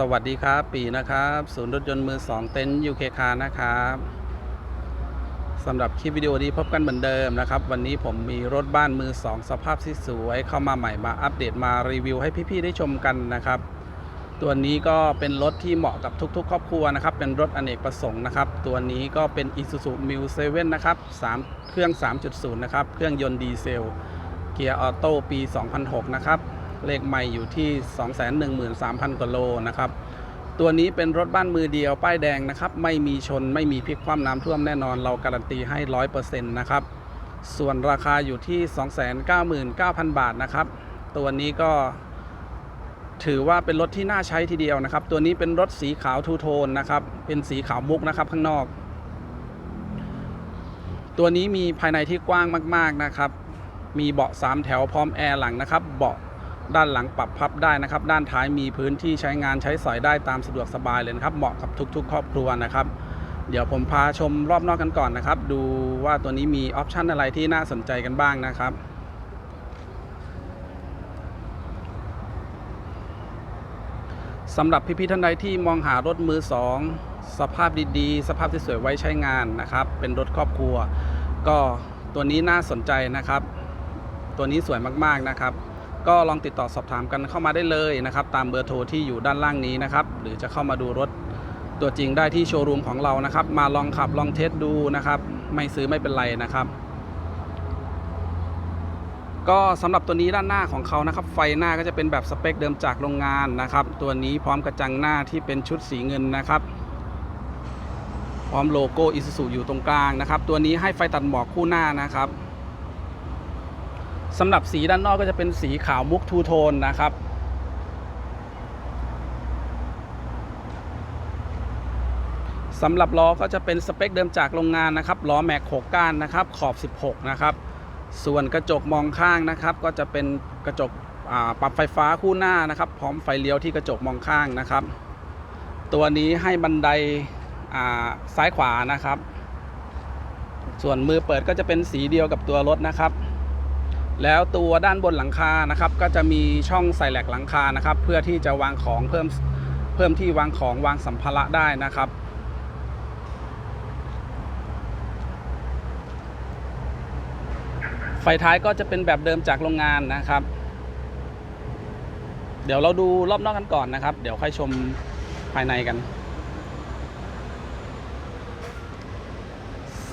สวัสดีครับ ปีนะครับ ศูนย์รถยนต์มือ 2 เต็นท์ยูเคคานะครับสำหรับคลิปวิดีโอนี้พบกันเหมือนเดิมนะครับ วันนี้ผมมีรถบ้านมือ 2 สภาพที่สวยเข้ามาใหม่มาอัปเดตมารีวิวให้พี่ ๆ ได้ชมกันนะครับ ตัวนี้ก็เป็นรถที่เหมาะกับทุก ๆ ครอบครัวนะครับ เป็นรถอเนกประสงค์นะครับ ตัวนี้ก็เป็น Isuzu m u 7นะครับ3เครื่อง 3.0 นะครับ เครื่องยนต์ดีเซล เกียร์ออโต้ปี 2006 นะครับ เลขไม่อยู่ที่ 213,000กว่าโลนะครับ ตัวนี้เป็นรถบ้านมือเดียวป้ายแดงนะครับ ไม่มีชนไม่มีพลิกคว่ำน้ำท่วมแน่นอนเราการันตีให้ 100%นะครับ ส่วนราคาอยู่ที่ 299,000 บาทนะครับ ตัวนี้ก็ถือว่าเป็นรถที่น่าใช้ทีเดียวนะครับ ตัวนี้เป็นรถสีขาวทูโทนนะครับ เป็นสีขาวมุกนะครับข้างนอก ตัวนี้มีภายในที่กว้างมาก ๆนะครับ มีเบาะ 3 แถวพร้อมแอร์หลังนะครับ เบาะ ด้านหลังปรับพับได้นะครับ ด้านท้ายมีพื้นที่ใช้งานใช้สอยได้ตามสะดวกสบายเลยนะครับ เหมาะกับทุกๆ ครอบครัวนะครับ เดี๋ยวผมพาชมรอบนอกกันก่อนนะครับ ดูว่าตัวนี้มีออปชันอะไรที่น่าสนใจกันบ้างนะครับสำหรับพี่ๆท่านใดที่มองหารถมือสองสภาพดีๆ สภาพที่สวยไว้ใช้งานนะครับ เป็นรถครอบครัว ก็ตัวนี้น่าสนใจนะครับ ตัวนี้สวยมากๆนะครับ ก็ลองติดต่อสอบถามกันเข้ามาได้เลยนะครับตามเบอร์โทรที่อยู่ด้านล่างนี้นะครับหรือจะเข้ามาดูรถตัวจริงได้ที่โชว์รูมของเรานะครับ มาลองขับลองเทสดูนะครับ ไม่ซื้อไม่เป็นไรนะครับก็สำหรับตัวนี้ด้านหน้าของเขานะครับ ไฟหน้าก็จะเป็นแบบสเปคเดิมจากโรงงานนะครับ ตัวนี้พร้อมกระจังหน้าที่เป็นชุดสีเงินนะครับ พร้อมโลโก้อิ u z u อยู่ตรงกลางนะครับ ตัวนี้ให้ไฟตัดหมอกคู่หน้านะครับ สำหรับสีด้านนอกก็จะเป็นสีขาวมุกทูโทนนะครับ สำหรับล้อก็จะเป็นสเปคเดิมจากโรงงานนะครับล้อแม็ก6ก้านนะครับขอบ 16 นะครับ ส่วนกระจกมองข้างนะครับ ก็จะเป็นกระจกปรับไฟฟ้าคู่หน้านะครับ พร้อมไฟเลี้ยวที่กระจกมองข้างนะครับ ตัวนี้ให้บันไดซ้ายขวานะครับ ส่วนมือเปิดก็จะเป็นสีเดียวกับตัวรถนะครับ แล้วตัวด้านบนหลังคานะครับ ก็จะมีช่องใส่แหลกหลังคานะครับ เพื่อที่จะวางของเพิ่มเพิ่มที่วางของวางสัมภาระได้นะครับ ไฟท้ายก็จะเป็นแบบเดิมจากโรงงานนะครับ เดี๋ยวเราดูรอบนอกกันก่อนนะครับ เดี๋ยวค่อยชมภายในกัน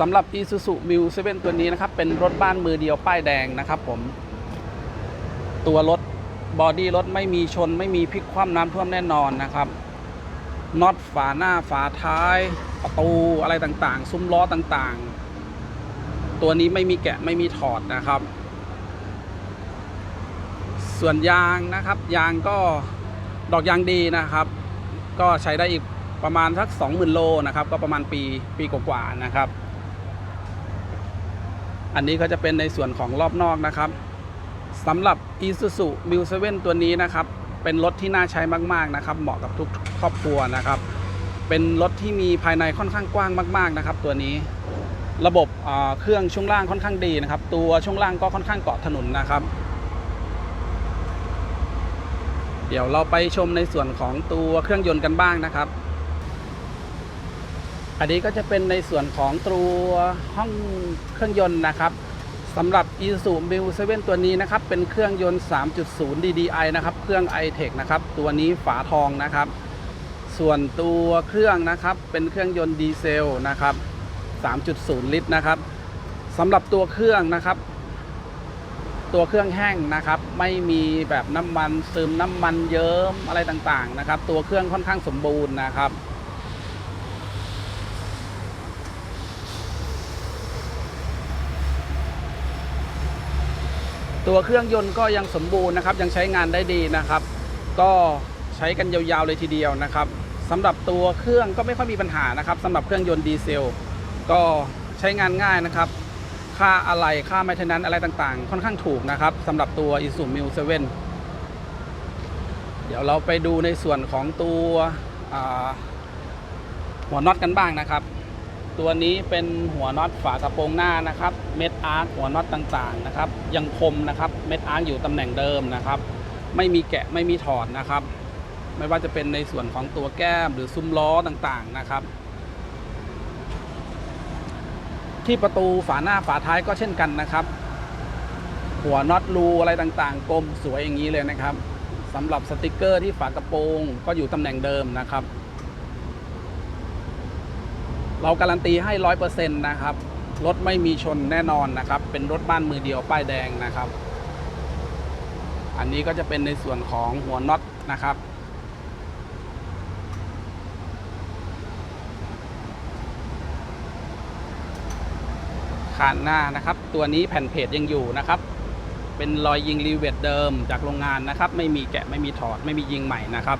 สำหรับ Isuzu m u 7ตัวนี้นะครับ เป็นรถบ้านมือเดียวป้ายแดงนะครับผม ตัวรถบอดี้รถไม่มีชน ไม่มีพลิกคว่ำน้ำท่วมแน่นอนนะครับน็อตฝาหน้าฝาท้าย ประตูอะไรต่างๆ ซุ้มล้อต่างๆ ตัวนี้ไม่มีแกะไม่มีถอดนะครับ ส่วนยางนะครับ ยางก็ดอกยางดีนะครับ ก็ใช้ได้อีกประมาณสัก 20,000 โลนะครับ ก็ประมาณปีปีกว่าๆนะครับ อันนี้ก็จะเป็นในส่วนของรอบนอกนะครับสำหรับ Isuzu m u 7ตัวนี้นะครับ เป็นรถที่น่าใช้มาก ๆ นะครับ เหมาะกับทุกครอบครัวนะครับ เป็นรถที่มีภายในค่อนข้างกว้างมาก ๆ นะครับ ตัวนี้ ระบบเครื่องช่วงล่างค่อนข้างดีนะครับ ตัวช่วงล่างก็ค่อนข้างเกาะถนนนะครับ เดี๋ยวเราไปชมในส่วนของตัวเครื่องยนต์กันบ้างนะครับ อันนี้ก็จะเป็นในส่วนของตัวห้องเครื่องยนต์นะครับสำหรับ Isuzu m u 7ตัวนี้นะครับ เป็นเครื่องยนต์ 3.0 DDI นะครับ เครื่อง i-Tech นะครับ ตัวนี้ฝาทองนะครับ ส่วนตัวเครื่องนะครับ เป็นเครื่องยนต์ดีเซลนะครับ 3.0 ลิตรนะครับสำหรับตัวเครื่องนะครับ ตัวเครื่องแห้งนะครับ ไม่มีแบบน้ำมันซึมน้ำมันเยิ้มอะไรต่างๆนะครับ ตัวเครื่องค่อนข้างสมบูรณ์นะครับ ตัวเครื่องยนต์ก็ยังสมบูรณ์นะครับ ยังใช้งานได้ดีนะครับ ก็ใช้กันยาวๆเลยทีเดียวนะครับสำหรับตัวเครื่องก็ไม่ค่อยมีปัญหานะครับสำหรับเครื่องยนต์ดีเซล ก็ใช้งานง่ายนะครับ ค่าอะไหล่ค่าไมเทนนันอะไรต่างๆ ค่อนข้างถูกนะครับสำหรับตัว i s u m u 7เดี๋ยวเราไปดูในส่วนของตัวหัวน็อตกันบ้างนะครับ ตัวนี้เป็นหัวน็อตฝากระโปรงหน้านะครับ เม็ดอาร์คหัวน็อตต่างๆนะครับ ยังคมนะครับ เม็ดอาร์คอยู่ตำแหน่งเดิมนะครับ ไม่มีแกะไม่มีถอดนะครับ ไม่ว่าจะเป็นในส่วนของตัวแก้มหรือซุ้มล้อต่างๆนะครับ ที่ประตูฝาหน้าฝาท้ายก็เช่นกันนะครับ หัวน็อตรูอะไรต่างๆกลมสวยอย่างนี้เลยนะครับสำหรับสติกเกอร์ที่ฝากระโปรงก็อยู่ตำแหน่งเดิมนะครับ เราการันตีให้ร้อยเปอร์เซ็นต์นะครับ รถไม่มีชนแน่นอนนะครับ เป็นรถบ้านมือเดียวป้ายแดงนะครับ อันนี้ก็จะเป็นในส่วนของหัวน็อตนะครับ คานหน้านะครับ ตัวนี้แผ่นเพจยังอยู่นะครับ เป็นรอยยิงรีเวทเดิมจากโรงงานนะครับ ไม่มีแกะไม่มีถอดไม่มียิงใหม่นะครับ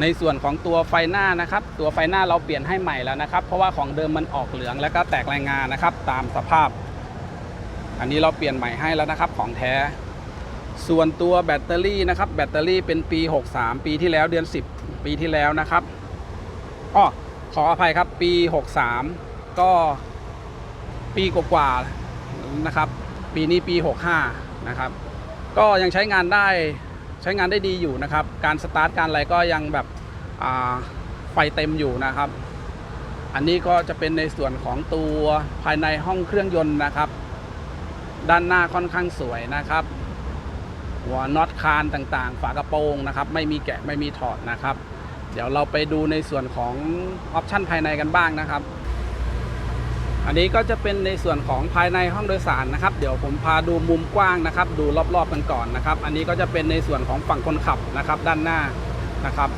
ในส่วนของตัวไฟหน้านะครับ ตัวไฟหน้าเราเปลี่ยนให้ใหม่แล้วนะครับ เพราะว่าของเดิมมันออกเหลืองแล้วก็แตกรายงานนะครับ ตามสภาพ อันนี้เราเปลี่ยนใหม่ให้แล้วนะครับของแท้ ส่วนตัวแบตเตอรี่นะครับ แบตเตอรี่เป็นปี 63 ปีที่แล้วเดือน 10 ปีที่แล้วนะครับอ้อขออภัยครับปี 63 ก็ปีกว่าๆนะครับ ปีนี้ปี 65 นะครับ ก็ยังใช้งานได้ ใช้งานได้ดีอยู่นะครับ การสตาร์ทการอะไรก็ยังแบบไฟเต็มอยู่นะครับ อันนี้ก็จะเป็นในส่วนของตัวภายในห้องเครื่องยนต์นะครับ ด้านหน้าค่อนข้างสวยนะครับ หัวน็อตคานต่างๆ ฝากระโปรงนะครับ ไม่มีแกะไม่มีถอดนะครับ เดี๋ยวเราไปดูในส่วนของออปชันภายในกันบ้างนะครับ อันนี้ก็จะเป็นในส่วนของภายในห้องโดยสารนะครับ เดี๋ยวผมพาดูมุมกว้างนะครับ ดูรอบๆกันก่อนนะครับ อันนี้ก็จะเป็นในส่วนของฝั่งคนขับนะครับ ด้านหน้านะครับ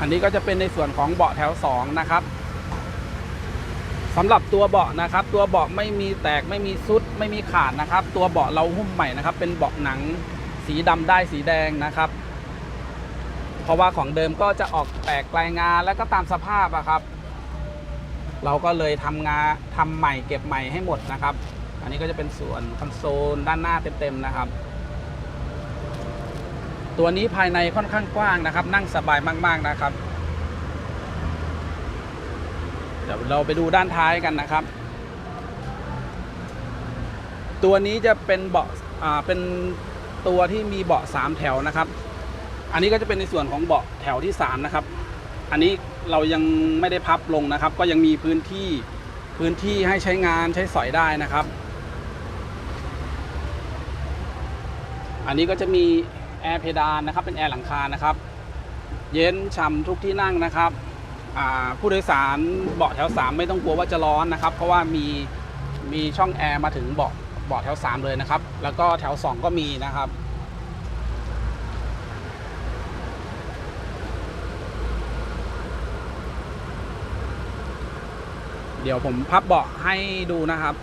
อันนี้ก็จะเป็นในส่วนของเบาะแถว 2 นะครับสำหรับตัวเบาะนะครับ ตัวเบาะไม่มีแตกไม่มีซุดไม่มีขาดนะครับ ตัวเบาะเราหุ้มใหม่นะครับ เป็นเบาะหนังสีดำได้สีแดงนะครับ เพราะว่าของเดิมก็จะออกแตกรายงานแล้วก็ตามสภาพอะครับ เราก็เลยทำงานทำใหม่เก็บใหม่ให้หมดนะครับ อันนี้ก็จะเป็นส่วนคอนโซลด้านหน้าเต็มๆนะครับ ตัวนี้ภายในค่อนข้างกว้างนะครับ นั่งสบายมากๆนะครับ เดี๋ยวเราไปดูด้านท้ายกันนะครับ ตัวนี้จะเป็นเบาะอ่าเป็นตัวที่มีเบาะสามแถวนะครับ อันนี้ก็จะเป็นในส่วนของเบาะแถวที่สามนะครับ อันนี้เรายังไม่ได้พับลงนะครับ ก็ยังมีพื้นที่พื้นที่ให้ใช้งานใช้สอยได้นะครับ อันนี้ก็จะมีแอร์เพดานนะครับ เป็นแอร์หลังคานะครับ เย็นฉ่ำทุกที่นั่งนะครับผู้โดยสารเบาะแถว 3 ไม่ต้องกลัวว่าจะร้อนนะครับ เพราะว่ามีมีช่องแอร์มาถึงเบาะเบาะแถว 3 เลยนะครับ แล้วก็แถว 2 ก็มีนะครับ ดี๋ยวผมพับเบาะให้ดูนะครับ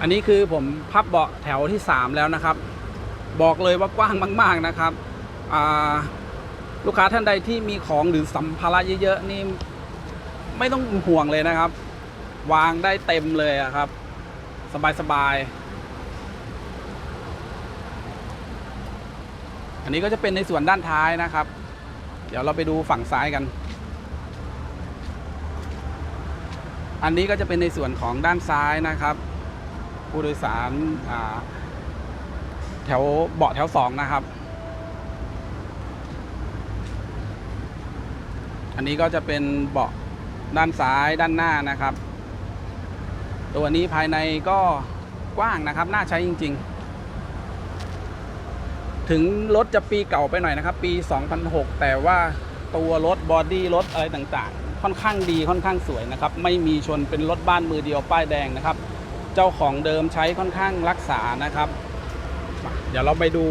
อันนี้คือผมพับเบาะแถวที่ 3 แล้วนะครับ บอกเลยว่ากว้างมาก ๆนะครับลูกค้าท่านใดที่มีของหรือสัมภาระเยอะๆนี่ไม่ต้องห่วงเลยนะครับ วางได้เต็มเลยครับ สบายๆอันนี้ก็จะเป็นในส่วนด้านท้ายนะครับ เดี๋ยวเราไปดูฝั่งซ้ายกัน อันนี้ก็จะเป็นในส่วนของด้านซ้ายนะครับ ผู้โดยสารแถวเบาะแถวสองนะครับ อันนี้ก็จะเป็นเบาะด้านซ้ายด้านหน้านะครับ ตัวนี้ภายในก็กว้างนะครับ น่าใช้จริง ๆ ถึงรถจะปีเก่าไปหน่อยนะครับ ปี 2006 แต่ว่าตัวรถบอดี้รถอะไรต่างๆ ค่อนข้างดีค่อนข้างสวยนะครับไม่มีชนเป็นรถบ้านมือเดียวป้ายแดงนะครับ เจ้าของเดิมใช้ค่อนข้างรักษานะครับ เดี๋ยวเราไปดู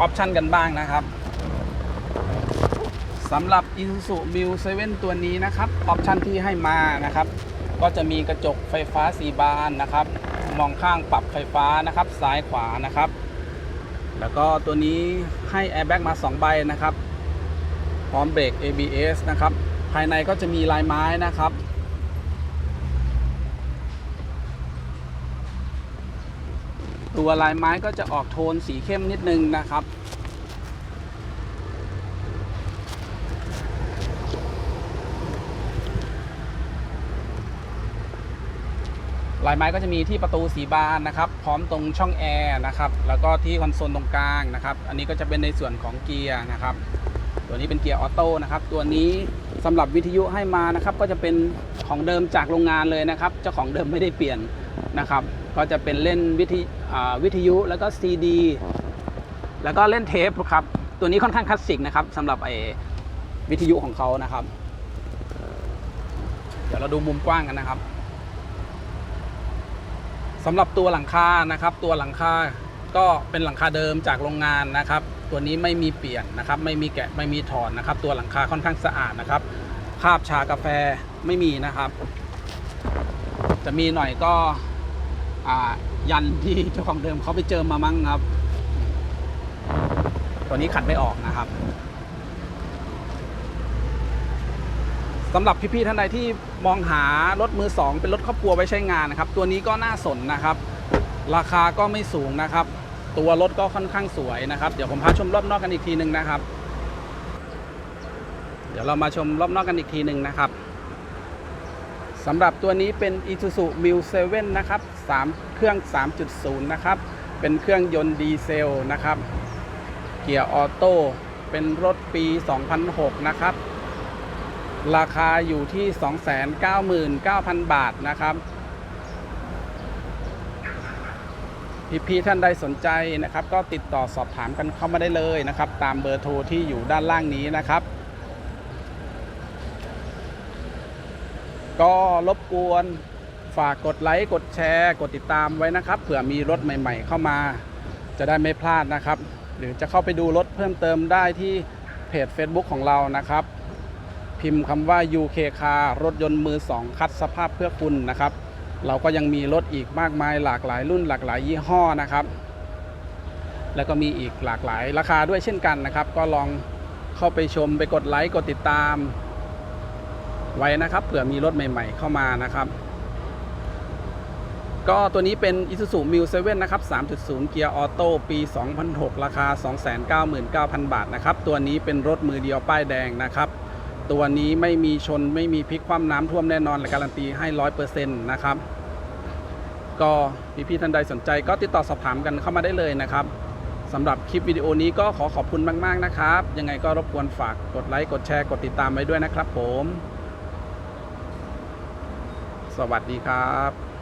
ออปชันกันบ้างนะครับสำหรับ Isuzu m u 7ตัวนี้นะครับออปชันที่ให้มานะครับ ก็จะมีกระจกไฟฟ้าสีบานนะครับ มองข้างปรับไฟฟ้านะครับ ซ้ายขวานะครับ แล้วก็ตัวนี้ให้แอร์แบ็กมา 2 ใบนะครับ พร้อมเบรก ABS นะครับ ภายในก็จะมีลายไม้นะครับ ตัวลายไม้ก็จะออกโทนสีเข้มนิดนึงนะครับ ลายไม้ก็จะมีที่ประตูสีบานนะครับ พร้อมตรงช่องแอร์นะครับ แล้วก็ที่คอนโซลตรงกลางนะครับ อันนี้ก็จะเป็นในส่วนของเกียร์นะครับ ตัวนี้เป็นเกียร์ออโต้นะครับ ตัวนี้ สำหรับวิทยุให้มานะครับก็จะเป็นของเดิมจากโรงงานเลยนะครับ เจ้าของเดิมไม่ได้เปลี่ยนนะครับ ก็จะเป็นเล่นวิทวิทยุแล้วก็ซีดีแล้วก็เล่นเทปครับ ตัวนี้ค่อนข้างคลาสสิกนะครับสำหรับไอ้วิทยุของเขานะครับ เดี๋ยวเราดูมุมกว้างกันนะครับสำหรับตัวหลังคานะครับ ตัวหลังคาก็เป็นหลังคาเดิมจากโรงงานนะครับ ตัวนี้ไม่มีเปลี่ยนนะครับ ไม่มีแกะไม่มีถอนนะครับ ตัวหลังคาค่อนข้างสะอาดนะครับคราบชากาแฟไม่มีนะครับ จะมีหน่อยก็ยันที่เจ้าของเดิมเขาไปเจอมามั้งครับ ตัวนี้ขัดไม่ออกนะครับสำหรับพี่ๆท่านใดที่มองหารถมือสองเป็นรถครอบครัวไว้ใช้งานนะครับ ตัวนี้ก็น่าสนนะครับ ราคาก็ไม่สูงนะครับ ตัวรถก็ค่อนข้างสวยนะครับ เดี๋ยวผมพาชมรอบนอกกันอีกทีหนึ่งนะครับ เดี๋ยวเรามาชมรอบนอกกันอีกทีหนึ่งนะครับสำหรับตัวนี้เป็น Isuzu m u 7นะครับ3เครื่อง 3.0 นะครับ เป็นเครื่องยนต์ดีเซลนะครับ เกียร์ออโต้ เป็นรถปี 2006 นะครับ ราคาอยู่ที่ 299,000 บาทนะครับ พี่ๆท่านใดสนใจนะครับ ก็ติดต่อสอบถามกันเข้ามาได้เลยนะครับ ตามเบอร์โทรที่อยู่ด้านล่างนี้นะครับ ก็รบกวนฝากกดไลค์กดแชร์ กดติดตามไว้นะครับเผื่อมีรถใหม่ ๆ เข้ามา จะได้ไม่พลาดนะครับ หรือจะเข้าไปดูรถเพิ่มเติมได้ที่เพจ Facebook ของเรานะครับ พิมพ์คำว่า UK Car รถยนต์มือ2คัดสภาพเพื่อคุณนะครับ เราก็ยังมีรถอีกมากมายหลากหลายรุ่นหลากหลายยี่ห้อนะครับ แล้วก็มีอีกหลากหลายราคาด้วยเช่นกันนะครับ ก็ลองเข้าไปชมไปกดไลค์กดติดตาม ไว้นะครับเผื่อมีรถใหม่ ๆ เข้ามานะครับ ก็ตัวนี้เป็น Isuzu m u 7 นะครับ 3.0 เกียร์ออโต้ปี 2006 ราคา 299,000 บาทนะครับ ตัวนี้เป็นรถมือเดียวป้ายแดงนะครับ ตัวนี้ไม่มีชนไม่มีพลิกคว่ำน้ำท่วมแน่นอนและการันตีให้ร้อยเปอร์เซ็นต์นะครับ ก็พี่ๆท่านใดสนใจก็ติดต่อสอบถามกันเข้ามาได้เลยนะครับสำหรับคลิปวิดีโอนี้ก็ขอขอบคุณมากๆนะครับ ยังไงก็รบกวนฝากกดไลค์กดแชร์กดติดตามไว้ด้วยนะครับผม สวัสดีครับ